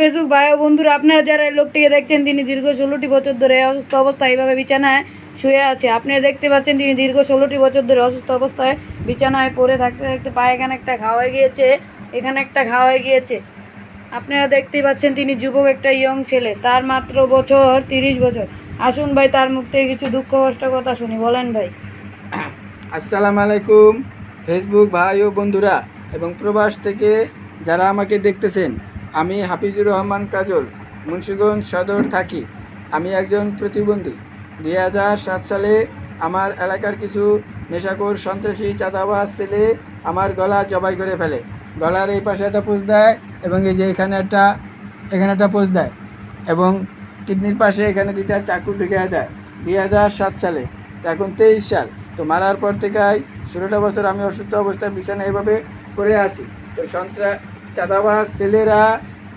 Facebook ভাই ও বন্ধুরা, আপনারা যারা এই লোকটিকে দেখছেন, তিনি দীর্ঘ ষোলোটি বছর ধরে অসুস্থ অবস্থায় এইভাবে বিছানায় শুয়ে আছে। আপনি দেখতে পাচ্ছেন, তিনি দীর্ঘ ষোলোটি বছর ধরে অসুস্থ অবস্থায় বিছানায় পড়ে থাকতে থাকতে পায়ে এখানে একটা হয়ে গিয়েছে, এখানে একটা হয়ে গিয়েছে। আপনারা দেখতেই পাচ্ছেন, তিনি যুবক একটা ইয়ং ছেলে, তার মাত্র বছর তিরিশ বছর। আসুন ভাই, তার মুখ থেকে কিছু দুঃখ, কষ্ট, কথা শুনি। বলেন ভাই। আসসালামু আলাইকুম, ফেসবুক ভাই ও বন্ধুরা এবং প্রবাস থেকে যারা আমাকে দেখতেছেন আমি হাফিজুর রহমান কাজল, মুন্সিগঞ্জ সদর থাকি। আমি একজন প্রতিবন্ধী। দুই হাজার সাত সালে আমার এলাকার কিছু নেশাখোর সন্ত্রাসী চাঁদাবাজ ছেলে আমার গলা জবাই করে ফেলে। গলার এই পাশে একটা পোষ দেয় এবং এই যে এখানে একটা এখানে একটা পোষ দেয় এবং কিডনির পাশে এখানে দুইটা চাকু ঢুকে দেয়। দুই হাজার সাত সালে, এখন তেইশ সাল, তো মারার পর থেকে ষোলোটা বছর আমি অসুস্থ অবস্থায় বিছানা এভাবে পড়ে আছি। তো সন্ত্রাস চাঁদাবাজ ছেলেরা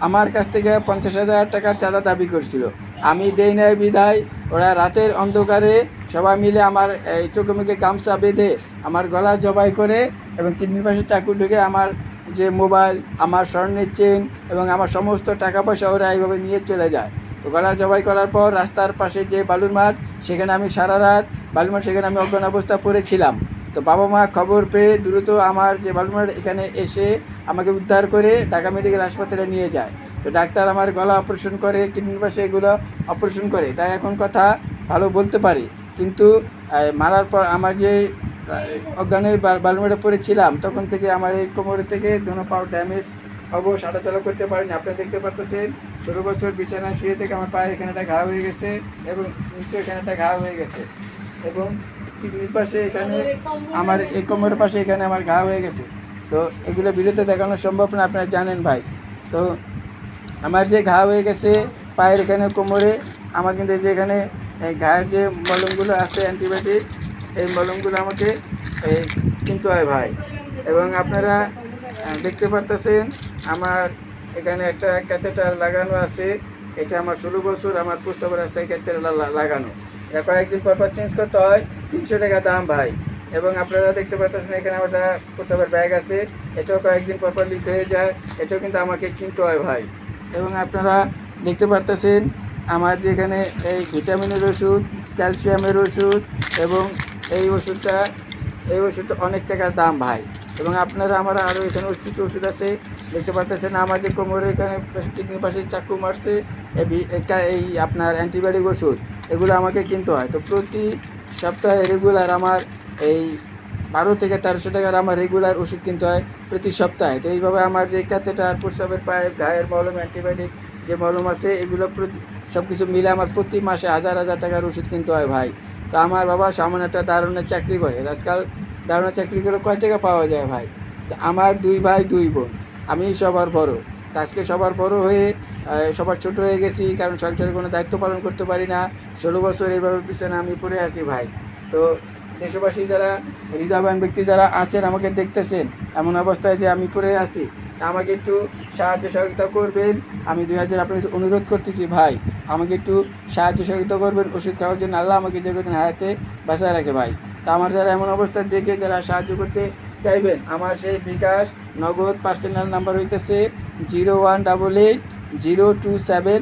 আমার কাছ থেকে পঞ্চাশ হাজার টাকার চাঁদা দাবি করছিল। আমি দেই নাই বিদায়, ওরা রাতের অন্ধকারে সবাই মিলে আমার এই চোখে মুখে গামছা বেঁধে আমার গলা জবাই করে এবং কিডনির পাশে চাকু ঢুকে আমার যে মোবাইল, আমার স্বর্ণের চেন এবং আমার সমস্ত টাকা পয়সা ওরা এইভাবে নিয়ে চলে যায়। তো গলা জবাই করার পর রাস্তার পাশে যে বালুর মাঠ, সেখানে আমি সারা রাত বালুর মাঠ, সেখানে আমি অজ্ঞান অবস্থা পড়েছিলাম। তো বাবা মা খবর পেয়ে দ্রুত আমার যে বালুর এখানে এসে আমাকে উদ্ধার করে ঢাকা মেডিকেল হাসপাতালে নিয়ে যায়। তো ডাক্তার আমার গলা অপারেশন করে, কিডনির পাশে এগুলো অপারেশন করে। তাই এখন কথা ভালো বলতে পারি। কিন্তু মারার পর আমার যে অজ্ঞানে বালুমেটে পড়েছিলাম, তখন থেকে আমার এই কোমরে থেকে দোনো পাও ড্যামেজ হব হাঁটাচলা করতে পারিনি। আপনারা দেখতে পারতেছেন, ষোলো বছর বিছানায় শুয়ে থেকে আমার পায়ে এখানে একটা ঘা হয়ে গেছে এবং নিচে এখানে একটা ঘা হয়ে গেছে। এবং কিডনির পাশে এখানে, আমার এই কোমরের পাশে এখানে আমার ঘা হয়ে গেছে। তো এগুলো ভিডিওতে দেখানো সম্ভব না, আপনারা জানেন ভাই। তো আমার যে ঘা হয়ে গেছে পায়ের এখানে কোমরে, আমার কিন্তু যে এখানে ঘায়ের যে মলমগুলো আছে, অ্যান্টিবায়োটিক, এই মলমগুলো আমাকে কিনতে হয় ভাই। এবং আপনারা দেখতে পারতেছেন, আমার এখানে একটা ক্যাথেটার লাগানো আছে। এটা আমার ষোলো বছর, আমার প্রস্তাব রাস্তায় ক্যাথেটার লাগানো। এটা কয়েকদিন পর পর চেঞ্জ করতে হয়। তিনশো টাকা দাম ভাই। এবং আপনারা দেখতে পাচ্ছেন এখানে একটা প্রস্তাবের ব্যাগ আছে। এটাও কয়েকদিন পর পর লিক হয়ে যায়। এটাও কিন্তু আমাকে কিনতে হয় ভাই। এবং আপনারা দেখতে পারতেছেন আমার যেখানে এই ভিটামিনের ওষুধ, ক্যালসিয়ামের ওষুধ এবং এই ওষুধটা এই ওষুধটা অনেক টাকার দাম ভাই। এবং আপনারা আমার আরও এখানে কিছু ওষুধ আছে। দেখতে পারতেছেন আমার যে কোমরের এখানে কিডনির পাশে চাকু মারছে এই আপনার অ্যান্টিবায়োটিক ওষুধ, এগুলো আমাকে কিনতে হয়। তো প্রতি সপ্তাহে রেগুলার আমার এই বারো থেকে তেরোশো টাকার আমার রেগুলার ওষুধ কিনতে হয় প্রতি সপ্তাহে। তো এইভাবে আমার যে ক্যাথেটার প্রস্রাবের পাইপ গায়ের মলম অ্যান্টিবায়োটিক যে মলম আছে, এগুলো সব কিছু মিলে আমার প্রতি মাসে হাজার হাজার টাকার ওষুধ কিনতে হয় ভাই। তো আমার বাবা সামান্য একটা দারুণের চাকরি করে। আজকাল দারুণের চাকরি করে কয় টাকা পাওয়া যায় ভাই? তো আমার দুই ভাই, দুই বোন। আমি সবার বড়। আজকে সবার বড় হয়ে সবার ছোট হয়ে গেছি, কারণ সংসারের কোনো দায়িত্ব পালন করতে পারি না। ষোলো বছর এইভাবে পিছনে আমি পড়ে আছি ভাই। তো দেশবাসী যারা, হৃদয়বান ব্যক্তি যারা আছেন, আমাকে দেখতেছেন, এমন অবস্থায় যে আমি পড়ে আছি, আমাকে একটু সাহায্য সহযোগিতা করবেন। আমি দুই হাজার আপনাকে অনুরোধ করতেছি ভাই, আমাকে একটু সাহায্য সহযোগিতা করবেন। ওষুধ খাওয়ার জন্য আল্লাহ আমাকে যে হায়াতে বাঁচায় রাখে ভাই। তা আমার যারা এমন অবস্থা দেখে যারা সাহায্য করতে চাইবেন, আমার সেই বিকাশ নগদ পার্সোনাল নাম্বার হইতেছে zero one double eight zero two seven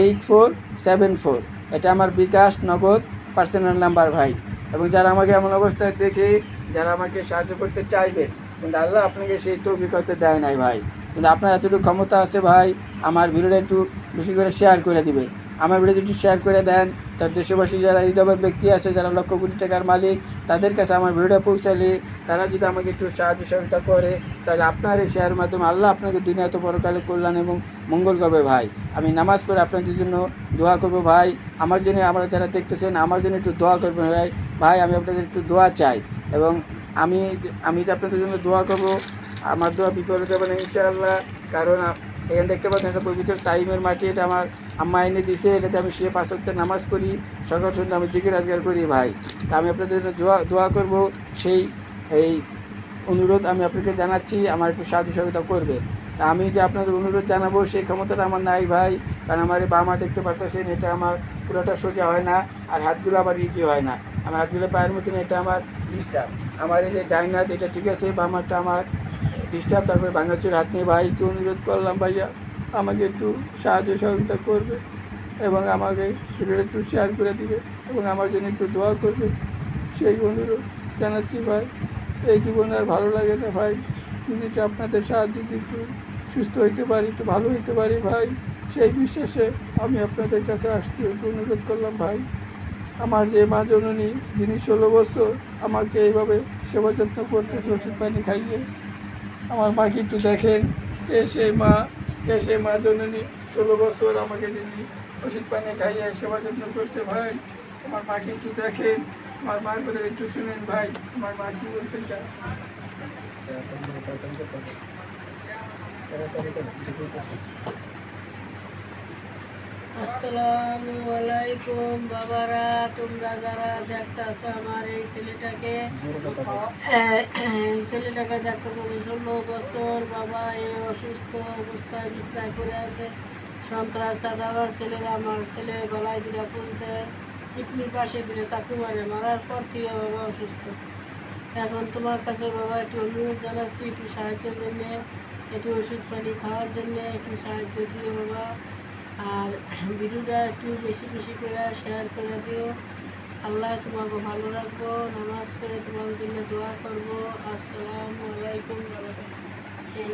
eight four seven four. এটা আমার বিকাশ নগদ পার্সোনাল নাম্বার ভাই। এবং যারা আমাকে এমন অবস্থায় দেখে, যারা আমাকে সাহায্য করতে চাইবে, কিন্তু আল্লাহ আপনাকে সেই তো অভিজ্ঞতা দেয় নাই ভাই। কিন্তু আপনার এতটুকু ক্ষমতা আছে ভাই, আমার ভিডিওটা একটু বেশি করে শেয়ার করে দিবেন। আমার ভিডিও যদি শেয়ার করে দেন তার দেশবাসী যারা হৃদয়ের ব্যক্তি আছে, যারা লক্ষ কোটি টাকার মালিক, তাদের কাছে আমার ভিডিওটা পৌঁছালে তারা যদি আমাকে একটু সাহায্য সহযোগিতা করে, তাহলে আপনার এই শেয়ারের মাধ্যমে আল্লাহ আপনাকে দুনিয়াতে পরকালে কল্যাণ এবং মঙ্গল করবে ভাই। আমি নামাজ পড়ে আপনাদের জন্য দোয়া করব ভাই। আমার জন্য আমরা যারা দেখতেছেন, আমার জন্য একটু দোয়া করবেন ভাই। ভাই, আমি আপনাদের একটু দোয়া চাই এবং আমি আমি যে আপনাদের জন্য দোয়া করব, আমার দোয়া বিপদ যাবে না ইনশাআল্লাহ। কারণ এখানে দেখতে পাচ্ছেন একটা পবিত্র টাইমের মাটি, এটা আমার আম্মা এনে দিছে, এটাতে আমি শুয়ে পাঁচ ওয়াক্ত নামাজ পড়ি, সকাল সন্ধ্যা আমি জিকির আজগার করি, ভাই। তা আমি আপনাদের দোয়া দোয়া করব, সেই, এই অনুরোধ আমি আপনাকে জানাচ্ছি, আমার একটু সাহায্য সহযোগিতা করবে। তা আমি যে আপনাদের অনুরোধ জানাব, সেই ক্ষমতাটা আমার নাই, ভাই, কারণ আমার এই বামা দেখতে পারতেছেন, এটা আমার পুরোটা সোজা হয় না, আর হাতগুলো আবার ইজি হয় না। আমার হাতগুলো পায়ের মতন, এটা আমার ডিস্টার্ব আমার এই যে ডাইন হাত, এটা ঠিক আছে বামারটা আমার ডিস্টার্ব তারপরে ভাঙাচুর হাত নিয়ে ভাই, একটু অনুরোধ করলাম, ভাইয়া। আমাকে একটু সাহায্য সহযোগিতা করবে এবং আমাকে ভিডিওটা একটু শেয়ার করে দিবে এবং আমার জন্য একটু দোয়া করবে। সেই অনুরোধ জানাচ্ছি ভাই। এই জীবনে আর ভালো লাগে না ভাই। যদি আপনাদের সাহায্যে একটু সুস্থ হইতে পারি, একটু ভালো হইতে পারি ভাই, সেই বিশ্বাসে আমি আপনাদের কাছে আসতে একটু অনুরোধ করলাম ভাই। আমার যে মা জননী, যিনি ষোলো বছর আমাকে এইভাবে সেবা যত্ন করতেছে, ওষুধ পানি খাইয়ে। আমার মাকে একটু দেখেন। কে সেই মা কে সেই মা জননী? ষোলো বছর আমাকে যিনি ওষুধ পানি খাইয়ে সেবা যত্ন করছে ভাই, আমার মাকে একটু দেখেন, আমার মার কথা একটু শুনেন ভাই, আমার মা কি বলতে চায়? আসসালামু আলাইকুম বাবারা, তোমরা যারা দেখতেছো আমার এই ছেলেটাকে ছেলেটাকে দেখতেছো ষোলো বছর বাবা এই অসুস্থ অবস্থায় বিছনায় করে আছে। সন্ত্রাস আমার ছেলের আমার ছেলে গলায় দুটা পুলতে কিডনির পাশে দুটো চাকু মারে, মারার পর থেকে বাবা অসুস্থ। এখন তোমার কাছে বাবা একটু অনুরোধ জানাচ্ছি, একটু সাহায্যের জন্যে, একটু ওষুধ পানি খাওয়ার জন্যে, একটু সাহায্য দিও বাবা আর ভিডিওটা একটু বেশি বেশি করে শেয়ার করে দিও। আল্লাহ তোমাকে ভালো রাখব, নামাজ পড়ে তোমার জন্য দোয়া করব। আসসালামু আলাইকুম এই